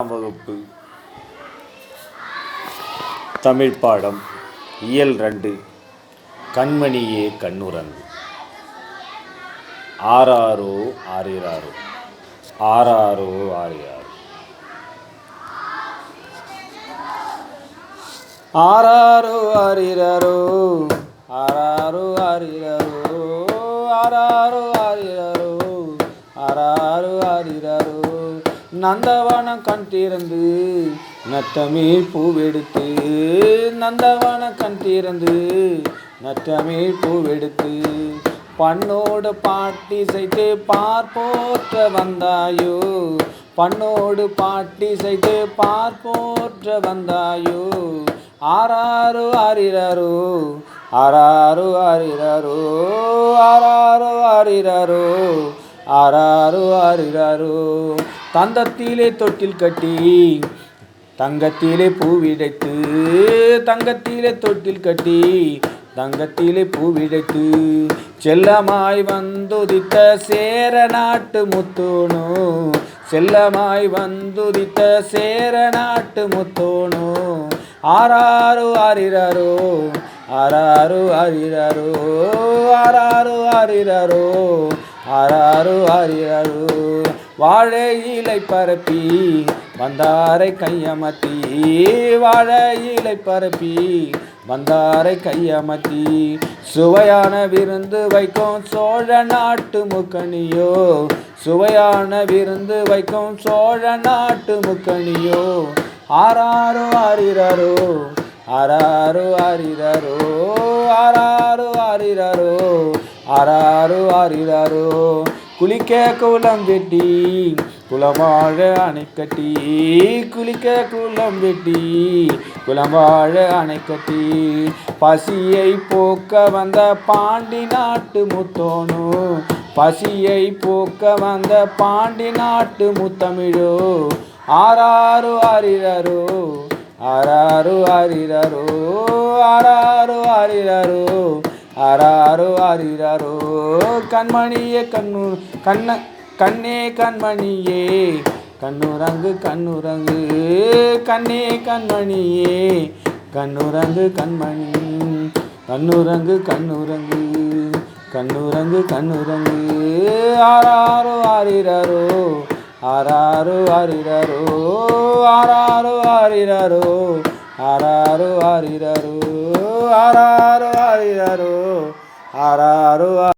வகுப்பு. தமிழ் பாடம் இயல் ரெண்டு கண்மணியே கண்ணுரங்கு ஆறாரோ ஆறிராரோ ஆறாரோ ஆறிராரோ. ஆறாரோ ஆறிராரோ ஆறாரோ ஆறிராரோ ஆறாரோ ஆறிராரோ ஆறாரோ ஆறிராரோ. நந்தவான கண் திறந்து நத்தமிழ் பூவெடுத்து நந்தவான கண் திறந்து நத்தமிழ் பூவெடுத்து பண்ணோடு பாட்டி செய்து பார்ப்போற்ற வந்தாயோ? பண்ணோடு பாட்டி செய்து பார்ப்போற்ற வந்தாயோ? ஆறாறு ஆறிரரோ ஆறாறு ஆறிரரோ ஆறாறு ஆறிரரோ ஆறாறு ஆறிரரோ தந்தத்திலே தொட்டில் கட்டி தங்கத்திலே பூவிடைத்து தங்கத்திலே தொட்டில் கட்டி தங்கத்திலே பூவிடைத்து செல்லமாய் வந்துதித்த சேர நாட்டு முத்தோனோ செல்லமாய் வந்துதித்த சேர நாட்டு முத்தோனோ. ஆறாறு ஆறிறாரோ ஆறாறு ஆறிறாரோ ஆறாறு ஆறிறாரோ. ஆறாறு ஆறிரரோ வாழை இலை பரப்பி வந்தாரை கையமத்தி வாழை இலை பரப்பி வந்தாரை கையமத்தி சுவையான விருந்து வைக்கும் சோழ நாட்டு முக்கணியோ சுவையான விருந்து வைக்கும் சோழ நாட்டு முக்கணியோ. ஆறாரோ ஆறிரரோ ஆறாரோ ஆறிரரோ ஆறாரோ ஆறிரரோ ஆறாரோ ஆறிரரோ குளிக்க குளம் வெட்டி குளமாழ அணைக்கட்டி குளிக்க குளம் வெட்டி குளமாழ அணைக்கட்டி பசியை போக்க வந்த பாண்டி நாட்டு முத்தோனோ? பசியை போக்க வந்த பாண்டி நாட்டு முத்தமிழோ? ஆறாறு ஆறிரரோ ஆறாறு ஆறிரரோ ஆறாறு ஆறிரரோ அராரோ ஆறிரரோ கண்மணியே கண்ணு கண்ண கண்ணே கண்மணியே. கண்ணுரங்கு கண்ணுரங்கு கண்ணே கண்மணியே. கண்ணுரங்கு கண்மணி கண்ணுரங்கு கண்ணுரங்கு கண்ணுரங்கு கண்ணுரங்கு ஆராரோ ஆறிரரோ ஆராரோ ஆறிரரோ ஆராரோ ஆறிரரோ ஆராரோ ஆறிரரோ ஆராரோ ஆறிரரோ ஆராரோ